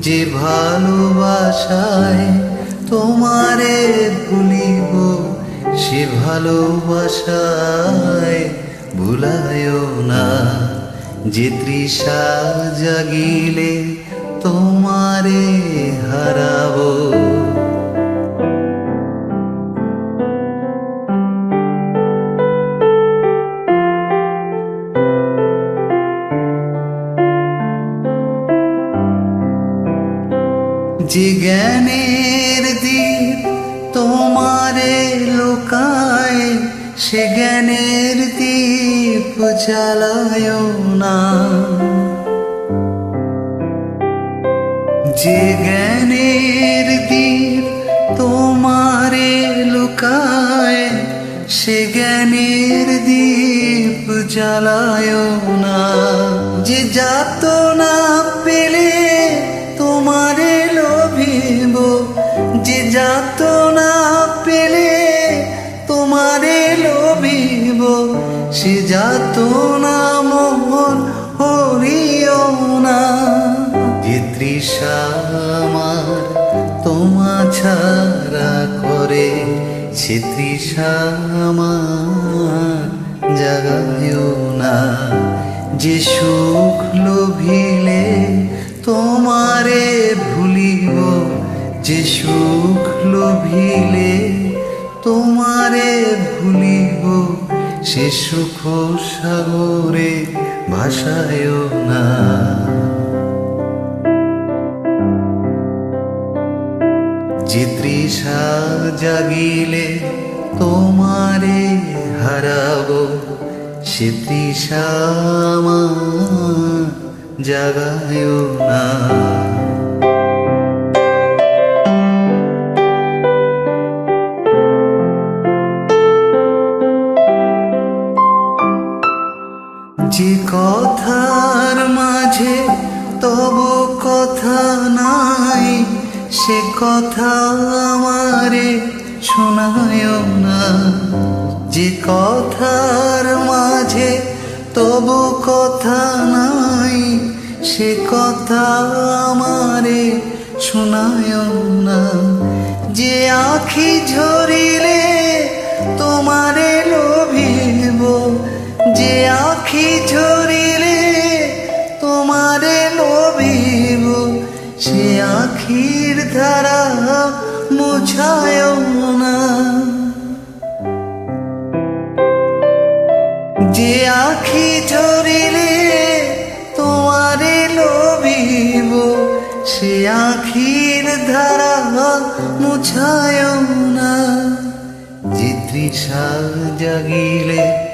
যে ভালোবাসায় তোমারে ভুলিব সে ভালোবাসায় ভুলায়ও না। যে তৃষা জাগিলে তোমারে হারাবো। যে জ্ঞানের দ্বীপ তোমারে লোকায়, সে জ্ঞানের দ্বীপ জ্বালায় না। যে জ্ঞানের দ্বীপ তোমারে লোকায়, সে জ্ঞানের দ্বীপ জ্বালায় না। যে যাত না যাত না পেলে তোমারে লোভিব। সে যাত না মোহন হরিও না। যে তৃষা আমার তোমা ছাড়া করে, সে তৃষা আমার জাগায়ও না। যে সুখ লোভিলে তোমারে ভুলিব, যে সুখ লোভিলে তোমারে ভুলিব। সে সুখ সাগরে ভাসায় না। যে তৃষা জাগিলে তোমারে হারাবো, সে তৃষা জাগায় না। কথার মাঝে তব কথা নাই, সে কথা আমারে শোনায় না। যে কথার মাঝে তব কথা নাই, সে কথা আমারে শোনায় না। যে আখি ঝরিলে তোমারে আখি ঝরিলে তোমারে লোভিব সে আখির ধারা মুছায় না। যে আখি ঝরিলে তোমারে লোভিব সে আখির ধারা মুছায় না। যে জাগিলে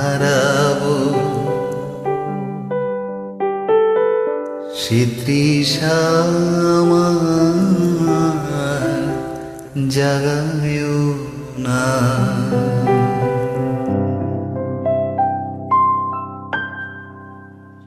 হারাবো। সিতৃষা জাগায় না।